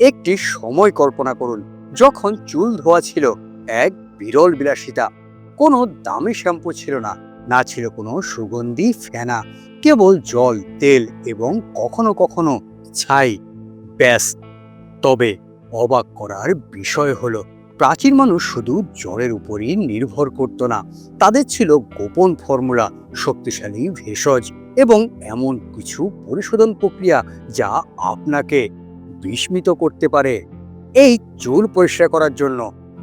একটি সময় কল্পনা করুন, যখন চুল ধোয়া ছিল এক বিরল বিলাসিতা। কোনো দামি শ্যাম্পু ছিল না না ছিল কোনো সুগন্ধি ফেনা, কেবল জল, তেল এবং কখনো কখনো ছাই। ব্যাস, তবে অবাক করার বিষয় হলো, প্রাচীন মানুষ শুধু জলের উপরই নির্ভর করত না, তাদের ছিল গোপন ফর্মুলা, শক্তিশালী ভেষজ এবং এমন কিছু পরিশোধন প্রক্রিয়া যা আপনাকে বিস্মিত করতে পারে। এই চুল পরিষ্কার করার জন্য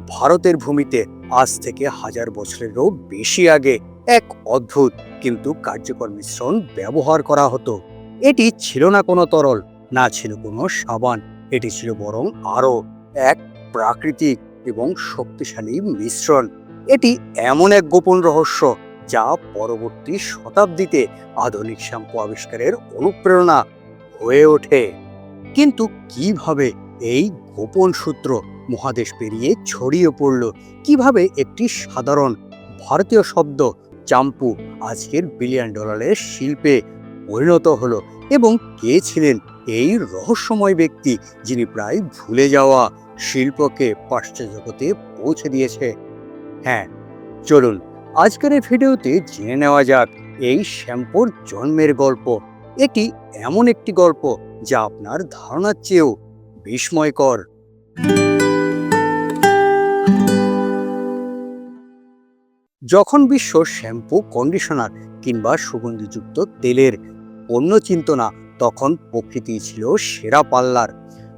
ভারতের ভূমিতে আজ থেকে হাজার বছরেরও বেশি আগে এক অদ্ভুত কিন্তু কার্যকর মিশ্রণ ব্যবহার করা হতো। এটি ছিল না কোনো তরল, না ছিল কোনো সাবান, এটি ছিল বরং আরও এক প্রাকৃতিক এবং শক্তিশালী মিশ্রণ। এটি এমন এক গোপন রহস্য যা পরবর্তী শতাব্দীতে আধুনিক শ্যাম্পু আবিষ্কারের অনুপ্রেরণা হয়ে ওঠে। কিন্তু কীভাবে এই গোপন সূত্র মহাদেশ পেরিয়ে ছড়িয়ে পড়ল? কীভাবে একটি সাধারণ ভারতীয় শব্দ চাম্পু আজকের বিলিয়ন ডলারের শিল্পে পরিণত হলো এবং কে ছিলেন এই রহস্যময় ব্যক্তি যিনি প্রায় ভুলে যাওয়া শিল্পকে পাশ্চাত্য জগতে পৌঁছে দিয়েছে? হ্যাঁ চলুন আজকের এই ভিডিওতে জেনে নেওয়া যাক এই শ্যাম্পুর জন্মের গল্প। এটি এমন একটি গল্প যা আপনার ধারণার চেয়েও বিস্ময়কর। যখন বিশ্ব শ্যাম্পু, কন্ডিশনার কিংবা সুগন্ধিযুক্ত তেলের পণ্য চিন্ত না, তখন প্রকৃতি ছিল সেরা পাল্লার।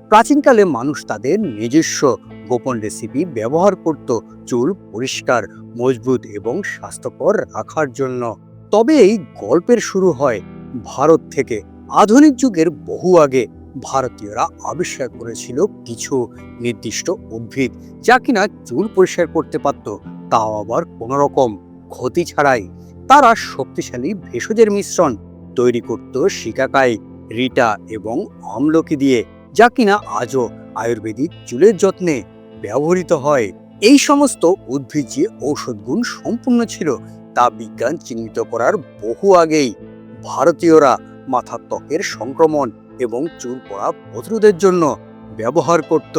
প্রাচীনকালে মানুষ তাদের নিজস্ব গোপন রেসিপি ব্যবহার করত, চুল পরিষ্কার, মজবুত এবং স্বাস্থ্যকর রাখার জন্য। তবে এই গল্পের শুরু হয় ভারত থেকে। আধুনিক যুগের বহু আগে ভারতীয়রা আবিষ্কার করেছিল কিছু নির্দিষ্ট উদ্ভিদ, যা কিনা চুল পরিষ্কার করতে পারত, তাও আবার কোনো রকম ক্ষতি ছাড়াই। তারা শক্তিশালী ভেষজের মিশ্রণ তৈরি করত শিকাকাই রিটা এবং আমলকি দিয়ে, যা কিনা আজও আয়ুর্বেদিক চুলের যত্নে ব্যবহৃত হয়। এই সমস্ত উদ্ভিদ যে ঔষধ গুণ সম্পূর্ণ ছিল, তা বিজ্ঞান চিহ্নিত করার বহু আগেই ভারতীয়রা মাথার ত্বকের সংক্রমণ এবং চুল পড়া প্রতিরোধের জন্য ব্যবহার করত।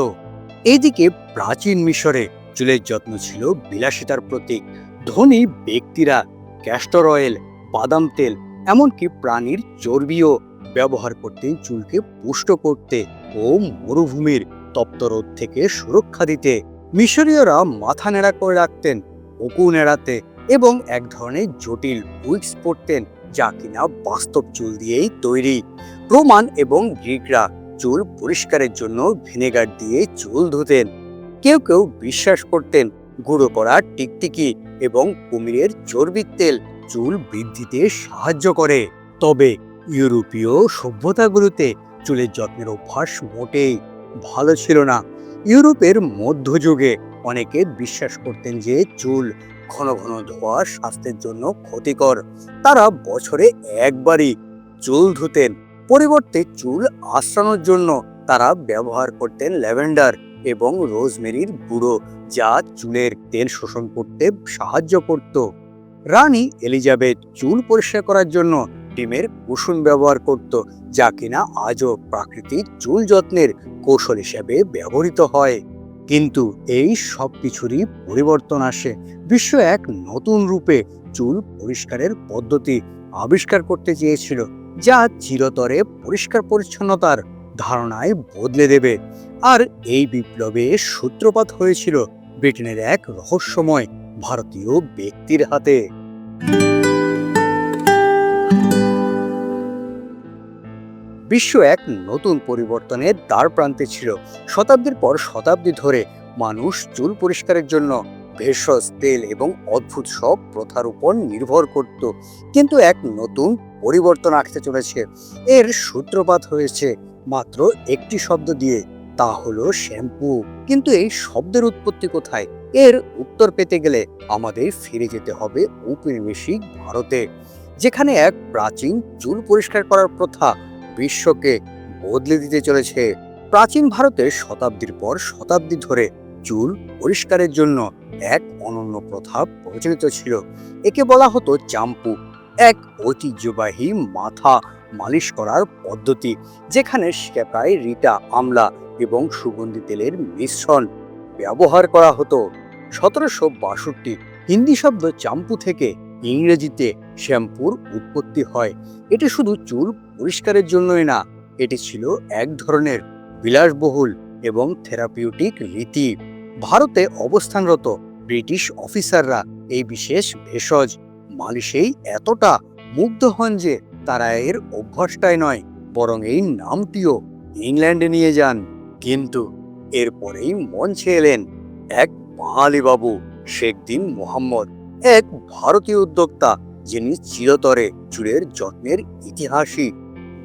এইদিকে প্রাচীন মিশরে চুলের যত্ন ছিল বিলাসিতার প্রতীক। ধনী ব্যক্তিরা ক্যাস্টর অয়েল বাদাম তেল, এমনকি প্রাণীর চর্বিও ব্যবহার করতেন চুলকে পুষ্ট করতে ও মরুভূমির তপ্ত রোদ থেকে সুরক্ষা দিতে। মিশরীয়রা মাথা নেড়া করে রাখতেন উকুন এড়াতে এবং এক ধরনের জটিল উইক্স পরতেন। যা কিনা বাস্তব চুল দিয়েই তৈরি। রোমান এবং গ্রিকরা চুল পরিষ্কারের জন্য ভিনেগার দিয়ে চুল ধুতেন। কেউ কেউ বিশ্বাস করতেন, গুঁড়ো করা টিকটিকি এবং কুমিরের চর্বির তেল চুল বৃদ্ধিতে সাহায্য করে। তবে ইউরোপীয় সভ্যতাগুলোতে চুলের যত্নের অভ্যাস মোটেই ভালো ছিল না। ইউরোপের মধ্যযুগে অনেকে বিশ্বাস করতেন যে চুল ঘন ঘন ধোয়া স্বাস্থ্যের জন্য ক্ষতিকর। তারা বছরে একবারই চুল ধুতেন। পরিবর্তে চুল আশ্রানোর জন্য তারা ব্যবহার করতেন ল্যাভেন্ডার এবং রোজমেরির গুঁড়ো, যা চুলের তেল শোষণ করতে সাহায্য করত। রানী এলিজাবেথ চুল পরিষ্কার করার জন্য ডিমের কুসুম ব্যবহার করত, যা কিনা আজও প্রাকৃতিক চুল যত্নের কৌশল হিসেবে ব্যবহৃত হয়। কিন্তু এই সব কিছুরই পরিবর্তন আসে। বিশ্ব এক নতুন রূপে চুল পরিষ্কারের পদ্ধতি আবিষ্কার করতে চেয়েছিল, যা চিরতরে পরিষ্কার পরিচ্ছন্নতার ধারণায় বদলে দেবে। আর এই বিপ্লবে সূত্রপাত হয়েছিল ব্রিটেনের এক রহস্যময় ভারতীয় ব্যক্তির হাতে। বিশ্ব এক নতুন পরিবর্তনের দ্বার প্রান্তে ছিল। শতাব্দীর পর শতাব্দী ধরে মানুষ চুল পরিষ্কারের জন্য ভেষজ, তেল এবং অদ্ভুত সব প্রথার উপর নির্ভর করত। কিন্তু এক নতুন পরিবর্তন আসতে চলেছে। এর সূত্রপাত হয়েছে মাত্র একটি শব্দ দিয়ে, তা হলো শ্যাম্পু। কিন্তু এই শব্দের উৎপত্তি কোথায়? এর উত্তর পেতে গেলে আমাদের ফিরে যেতে হবে ঔপনিবেশিক ভারতে, যেখানে এক প্রাচীন চুল পরিষ্কার করার প্রথা বিশ্বকে বদলে দিতে চলেছে প্রাচীন ভারতের শতাব্দীর পর শতাব্দী ধরে চুল পরিষ্কারের জন্য এক অনন্য প্রথা প্রচলিত ছিল। একে বলা হতো চাম্পু। এক ঐতিহ্যবাহী মাথা মালিশ করার পদ্ধতি, যেখানে শেকায় রিটা, আমলা এবং সুগন্ধি তেলের মিশ্রণ ব্যবহার করা হতো। সতেরোশো বাষট্টি হিন্দি শব্দ চাম্পু থেকে ইংরেজিতে শ্যাম্পুর উৎপত্তি হয়। এটি শুধু চুল পরিষ্কারের জন্যই না, এটি ছিল এক ধরনের বিলাসবহুল এবং থেরাপিউটিক রীতি। ভারতে অবস্থানরত ব্রিটিশ অফিসাররা এই বিশেষ ভেষজ মালিশেই এতটা মুগ্ধ হন যে তারা এর অভ্যাসটাই নয়, বরং এই নামটিও ইংল্যান্ডে নিয়ে যান। কিন্তু এরপরেই মঞ্চে এলেন এক বাঙালি বাবু শেখ দিন মোহাম্মদ, এক ভারতীয় উদ্যোক্তা যিনি চিরতরে চুলের যত্নের ইতিহাসই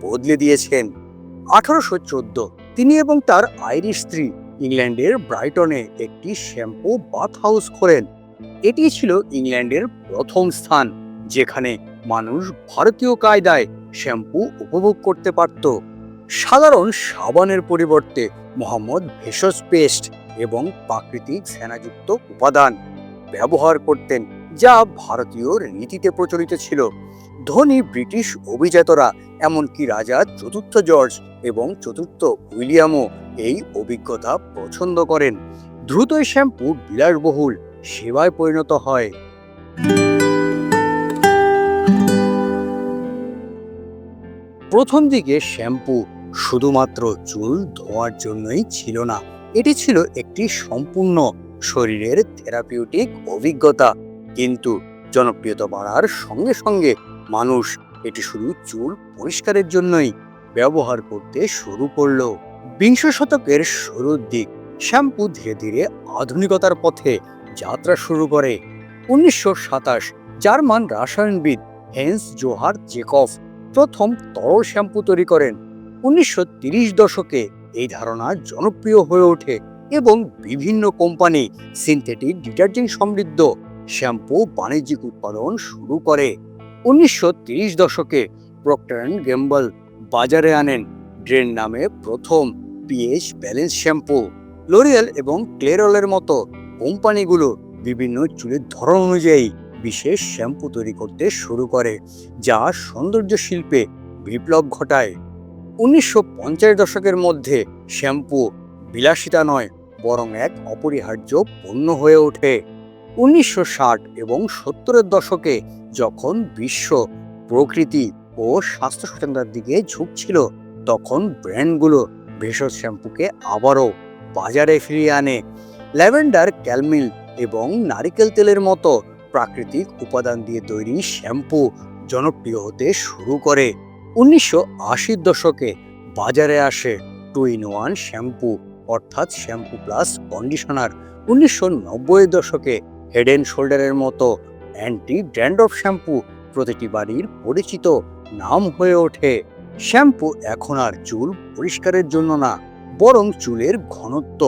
বদলে দিয়েছেন। আঠারোশো চোদ্দ, তিনি এবং তার আইরিশ স্ত্রী ইংল্যান্ডের ব্রাইটনে একটি শ্যাম্পু বাথ হাউস খোলেন। এটি ছিল ইংল্যান্ডের প্রথম স্থান, যেখানে মানুষ ভারতীয় কায়দায় শ্যাম্পু উপভোগ করতে পারত। সাধারণ সাবানের পরিবর্তে মোহাম্মদ ভেষজ পেস্ট এবং প্রাকৃতিক সেনাযুক্ত উপাদান ব্যবহার করতেন, যা ভারতীয় রীতিতে প্রচলিত ছিল। ধনী ব্রিটিশ অভিজাতরা এমনকি রাজা চতুর্থ জর্জ এবং চতুর্থ উইলিয়ামও এই অভিজ্ঞতা পছন্দ করেন। দ্রুতই শ্যাম্পু বিলাসবহুল, সেবায় পরিণত হয়। প্রথম দিকে শ্যাম্পু শুধুমাত্র চুল ধোয়ার জন্যই ছিল না, এটি ছিল একটি সম্পূর্ণ শরীরের থেরাপিউটিক অভিজ্ঞতা। কিন্তু জনপ্রিয়তা বাড়ার সঙ্গে সঙ্গে মানুষ এটি শুধু চুল পরিষ্কারের জন্যই ব্যবহার করতে শুরু করল। বিংশ শতকের শুরুর দিক, শ্যাম্পু ধীরে ধীরে আধুনিকতার পথে যাত্রা শুরু করে। উনিশশো সাতাশ, জার্মান রাসায়নবিদ হেন্স জোহার জেকফ প্রথম তরল শ্যাম্পু তৈরি করেন। উনিশশো দশকে এই ধারণা জনপ্রিয় হয়ে ওঠে এবং বিভিন্ন কোম্পানি সিনথেটিক ডিটারজেন্ট সমৃদ্ধ শ্যাম্পু বাণিজ্যিক উৎপাদন শুরু করে। উনিশশো দশকে প্রক্টর অ্যান্ড গেম্বল বাজারে আনেন। ড্রেন নামে প্রথম পিএইচ ব্যালেন্স শ্যাম্পু লোরিয়াল এবং ক্লেরলের মতো কোম্পানিগুলো বিভিন্ন চুলের ধরন অনুযায়ী বিশেষ শ্যাম্পু তৈরি করতে শুরু করে, যা সৌন্দর্য শিল্পে বিপ্লব ঘটায়। উনিশশো পঞ্চাশ দশকের মধ্যে শ্যাম্পু বিলাসিতা নয়, বরং এক অপরিহার্য পণ্য হয়ে ওঠে। উনিশশো ষাট এবং সত্তরের দশকে যখন বিশ্ব প্রকৃতি ও স্বাস্থ্য সচেতনতার দিকে ঝুঁকছিল তখন ব্র্যান্ডগুলো ভেষজ শ্যাম্পুকে আবারও বাজারে ফিরিয়ে আনে। ল্যাভেন্ডার, ক্যালমিল এবং নারিকেল তেলের মতো প্রাকৃতিক উপাদান দিয়ে তৈরি শ্যাম্পু জনপ্রিয় হতে শুরু করে। উনিশশো আশির দশকে বাজারে আসে টু ইন ওয়ান শ্যাম্পু, অর্থাৎ শ্যাম্পু প্লাস কন্ডিশনার। উনিশশো দশকে হেড অ্যান্ড শোল্ডারের মতো অ্যান্টি ড্যান্ড্রফ শ্যাম্পু প্রতিটি বাড়ির পরিচিত নাম হয়ে ওঠে। শ্যাম্পু এখন আর চুল পরিষ্কারের জন্য না, বরং চুলের ঘনত্ব,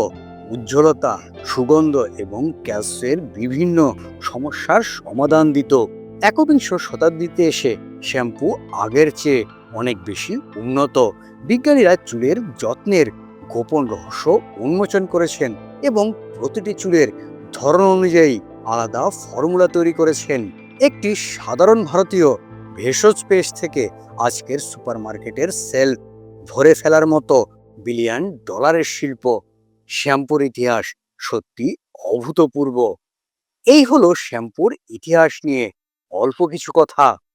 উজ্জ্বলতা, সুগন্ধ এবং ক্যালসিয়ামের বিভিন্ন সমস্যার সমাধান দিত। একবিংশ শতাব্দীতে এসে শ্যাম্পু আগের চেয়ে অনেক বেশি উন্নত। বিজ্ঞানীরা চুলের যত্নের গোপন রহস্য উন্মোচন করেছেন এবং প্রতিটি চুলের ধরন অনুযায়ী আলাদা ফর্মুলা তৈরি করেছেন একটি সাধারণ ভারতীয় ভেষজ পেস্ট থেকে আজকের সুপারমার্কেটের সেল ভরে ফেলার মতো বিলিয়ন ডলারের শিল্প। শ্যাম্পুর ইতিহাস সত্যি অভূতপূর্ব। এই হলো শ্যাম্পুর ইতিহাস নিয়ে অল্প কিছু কথা।